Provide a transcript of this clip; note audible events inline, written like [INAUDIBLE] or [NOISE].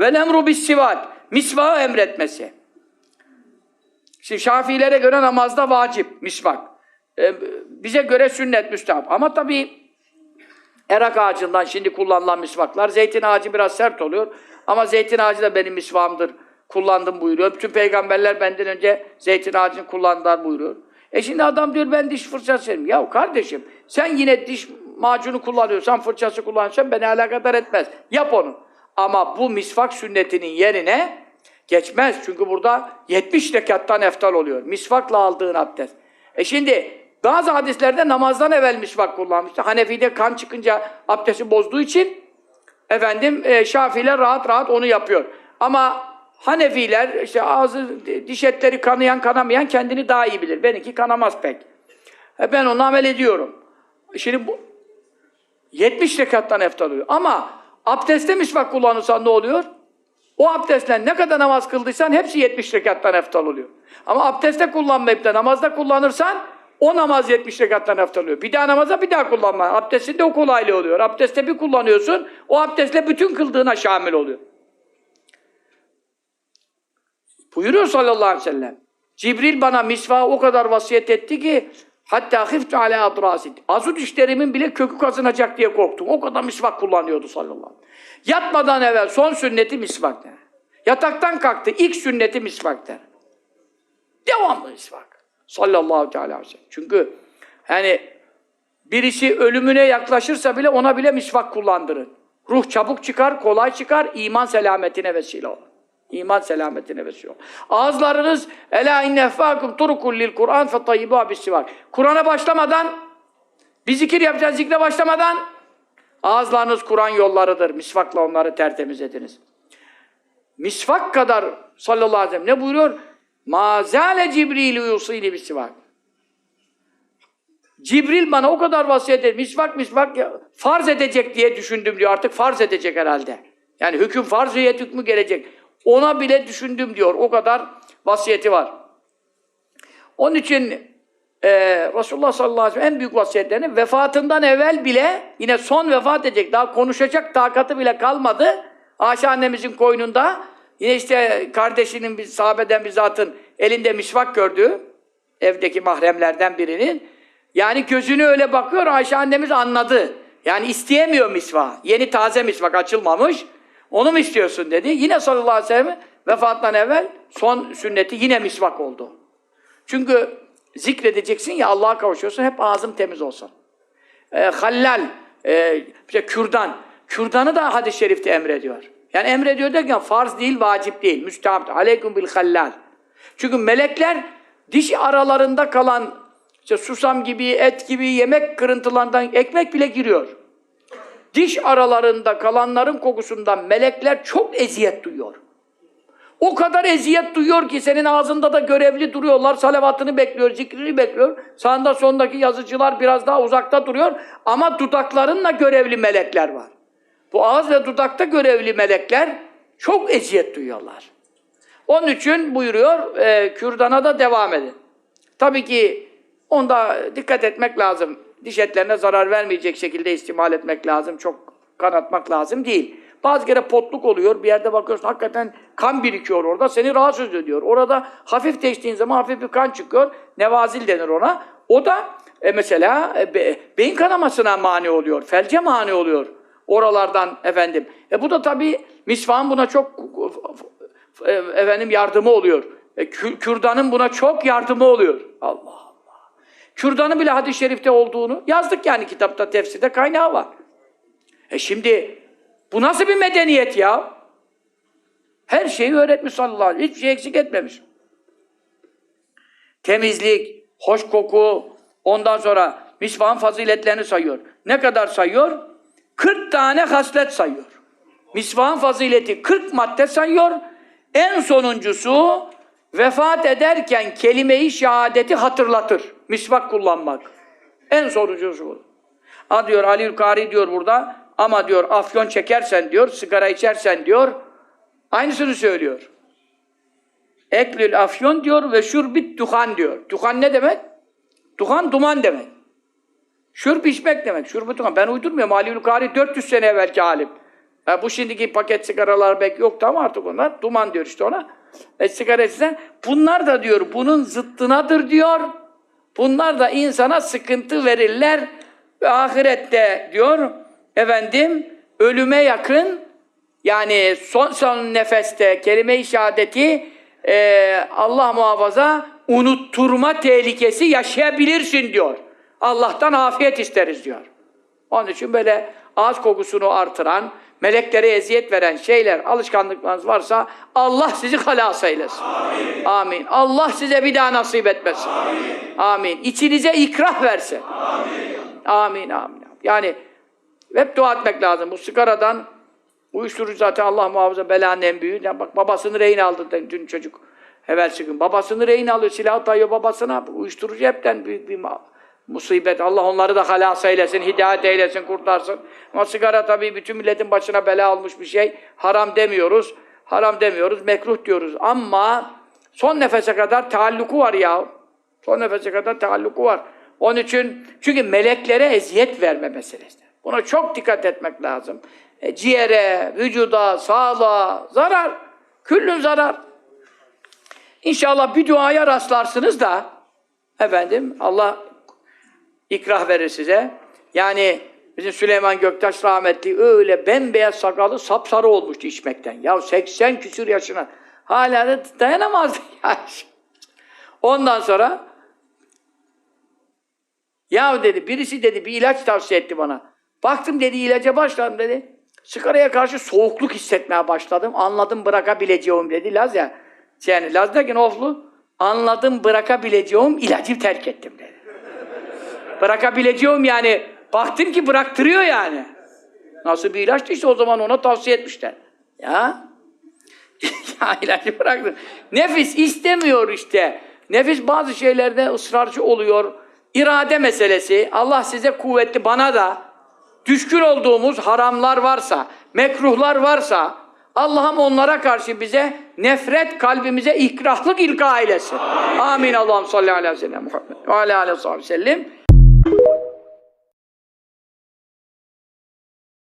Ve lemru bis sivat. Misvağı emretmesi. Şimdi Şafilere göre namazda vacip misvak. Ee, bize göre sünnet müstahap. Ama tabii erak ağacından şimdi kullanılan misvaklar. Zeytin ağacı biraz sert oluyor. Ama zeytin ağacı da benim misvağımdır. Kullandım buyuruyor. Bütün peygamberler benden önce zeytin ağacını kullandılar buyuruyor. E şimdi adam diyor ben diş fırçası yerim. Ya kardeşim sen yine diş macunu kullanıyorsan, fırçası kullanıyorsan beni alakadar etmez. Yap onu. Ama bu misvak sünnetinin yerine geçmez. Çünkü burada 70 rekattan eftal oluyor. Misvakla aldığın abdest. E şimdi bazı hadislerde namazdan evvel misvak kullanmıştı. Hanefi'de kan çıkınca abdesti bozduğu için efendim e, Şafiler rahat rahat onu yapıyor. Ama Hanefiler işte ağzı diş etleri kanayan kanamayan kendini daha iyi bilir. Benimki kanamaz pek. E, ben onu amel ediyorum. Şimdi bu 70 rekattan eftal oluyor. Ama abdestte misvak kullanırsan ne oluyor? O abdestle ne kadar namaz kıldıysan hepsi 70 rekattan eftal oluyor. Ama abdestte kullanmayıp da namazda kullanırsan o namaz 70 rekattan eftal oluyor. Bir daha namaza bir daha kullanma. Abdestinde o kolaylığı oluyor. Abdestte bir kullanıyorsun, o abdestle bütün kıldığına şamil oluyor. Buyuruyor sallallahu aleyhi ve sellem. Cibril bana misvağı o kadar vasiyet etti ki hatta hiftu ala adrasit. Azut dişlerimin bile kökü kazınacak diye korktum. O kadar misvak kullanıyordu sallallahu aleyhi ve sellem. Yatmadan evvel son sünneti misvak der. Yataktan kalktı ilk sünneti misvak der. Devamlı misvak. Sallallahu aleyhi ve sellem. Çünkü yani birisi ölümüne yaklaşırsa bile ona bile misvak kullandırın. Ruh çabuk çıkar, kolay çıkar, iman selametine vesile olur. İman selametine vesile. Ağızlarınız ela inne effakum turukul lil Kur'an fe tayyibu bisivak. Kur'an'a başlamadan bir zikir yapacağız, zikre başlamadan ağızlarınız Kur'an yollarıdır. Misvakla onları tertemiz ediniz. Misvak kadar sallallahu aleyhi ve sellem ne buyuruyor? Mazale Cibril yusili bisivak. Cibril bana o kadar vasiyet etti. Misvak misvak ya, farz edecek diye düşündüm diyor. Artık farz edecek herhalde. Yani hüküm farziyet hükmü gelecek. Ona bile düşündüm diyor. O kadar vasiyeti var. Onun için e, Resulullah sallallahu aleyhi ve sellem en büyük vasiyetlerini vefatından evvel bile yine son vefat edecek. Daha konuşacak takatı bile kalmadı. Ayşe annemizin koynunda yine işte kardeşinin bir sahabeden bir zatın elinde misvak gördü. Evdeki mahremlerden birinin. Yani gözünü öyle bakıyor Ayşe annemiz anladı. Yani isteyemiyor misvak. Yeni taze misvak açılmamış. Onu mu istiyorsun dedi. Yine sallallahu aleyhi ve sellem vefattan evvel son sünneti yine misvak oldu. Çünkü zikredeceksin ya Allah'a kavuşuyorsun hep ağzım temiz olsun. E, hallal, e, işte kürdan. Kürdanı da hadis-i şerifte emrediyor. Yani emrediyor derken farz değil, vacip değil. Müstahap. Aleyküm bil hallal. Çünkü melekler diş aralarında kalan işte susam gibi, et gibi yemek kırıntılarından ekmek bile giriyor. Diş aralarında kalanların kokusundan melekler çok eziyet duyuyor. O kadar eziyet duyuyor ki senin ağzında da görevli duruyorlar, salavatını bekliyor, zikrini bekliyor. Sağında sondaki yazıcılar biraz daha uzakta duruyor ama dudaklarınla görevli melekler var. Bu ağız ve dudakta görevli melekler çok eziyet duyuyorlar. Onun için buyuruyor, e, kürdana da devam edin. Tabii ki onda dikkat etmek lazım. Diş etlerine zarar vermeyecek şekilde istimal etmek lazım. Çok kanatmak lazım değil. Bazı kere potluk oluyor. Bir yerde bakıyorsun hakikaten kan birikiyor orada. Seni rahatsız ediyor. Orada hafif değiştiğin zaman hafif bir kan çıkıyor. Nevazil denir ona. O da e, mesela e, be, beyin kanamasına mani oluyor. Felce mani oluyor. Oralardan efendim. E bu da tabii misvan buna çok e, efendim yardımı oluyor. E, kü- kürdanın buna çok yardımı oluyor. Allah Allah. Kürdanın bile hadis-i şerifte olduğunu yazdık yani kitapta, tefsirde kaynağı var. E şimdi bu nasıl bir medeniyet ya? Her şeyi öğretmiş sallallahu aleyhi. Hiçbir şey eksik etmemiş. Temizlik, hoş koku, ondan sonra misvahın faziletlerini sayıyor. Ne kadar sayıyor? 40 tane haslet sayıyor. Misvahın fazileti 40 madde sayıyor. En sonuncusu vefat ederken kelime-i şehadeti hatırlatır. Misvak kullanmak. En sonuncusu bu. Ha diyor Ali Ülkari diyor burada ama diyor afyon çekersen diyor, sigara içersen diyor aynısını söylüyor. Eklül afyon diyor ve şurbit duhan diyor. Duhan ne demek? Duhan duman demek. Şurb içmek demek. Şurbu duhan. Ben uydurmuyorum. Ali Ülkari 400 sene evvelki alim. Ha, bu şimdiki paket sigaralar belki yoktu ama artık onlar duman diyor işte ona. E, sigara içsen, bunlar da diyor bunun zıttınadır diyor. Bunlar da insana sıkıntı verirler ve ahirette diyor efendim ölüme yakın yani son son nefeste kelime-i şehadeti e, Allah muhafaza unutturma tehlikesi yaşayabilirsin diyor. Allah'tan afiyet isteriz diyor. Onun için böyle ağız kokusunu artıran, meleklere eziyet veren şeyler, alışkanlıklarınız varsa Allah sizi halas eylesin. Amin. Amin. Allah size bir daha nasip etmesin. Amin. Amin. İçinize ikrah versin. Amin. Amin. Amin. Yani hep dua etmek lazım. Bu sigaradan uyuşturucu zaten Allah muhafaza belanın en büyüğü. Ya bak babasını rehin aldı dün çocuk. Evvelsi gün. Babasını rehin alıyor, silah dayıyor babasına. Uyuşturucu hepten büyük bir musibet. Allah onları da halas eylesin, hidayet eylesin, kurtarsın. Ama sigara tabii bütün milletin başına bela olmuş bir şey. Haram demiyoruz. Haram demiyoruz, mekruh diyoruz. Ama son nefese kadar taalluku var ya. Son nefese kadar taalluku var. Onun için, çünkü meleklere eziyet verme meselesi. Buna çok dikkat etmek lazım. E, ciğere, vücuda, sağlığa zarar. Küllün zarar. İnşallah bir duaya rastlarsınız da efendim Allah ikrah verir size. Yani bizim Süleyman Göktaş rahmetli öyle bembeyaz sakalı sapsarı olmuştu içmekten. Ya 80 küsür yaşına hala da dayanamazdı [LAUGHS] ya. Ondan sonra ya dedi birisi dedi bir ilaç tavsiye etti bana. Baktım dedi ilaca başladım dedi. Sigaraya karşı soğukluk hissetmeye başladım. Anladım bırakabileceğim dedi. Laz ya. Yani Laz derken oflu. Anladım bırakabileceğim ilacı terk ettim dedi. Bırakabileceğim yani. Baktım ki bıraktırıyor yani. Nasıl bir ilaçtı işte o zaman ona tavsiye etmişler. Ya. [LAUGHS] ya ilacı bıraktım. Nefis istemiyor işte. Nefis bazı şeylerde ısrarcı oluyor. İrade meselesi. Allah size kuvvetli bana da düşkün olduğumuz haramlar varsa, mekruhlar varsa Allah'ım onlara karşı bize nefret kalbimize ikrahlık ilka eylesin. Amin. Allah'ım salli aleyhi ve sellem Muhammed ve aleyhi ve sellem.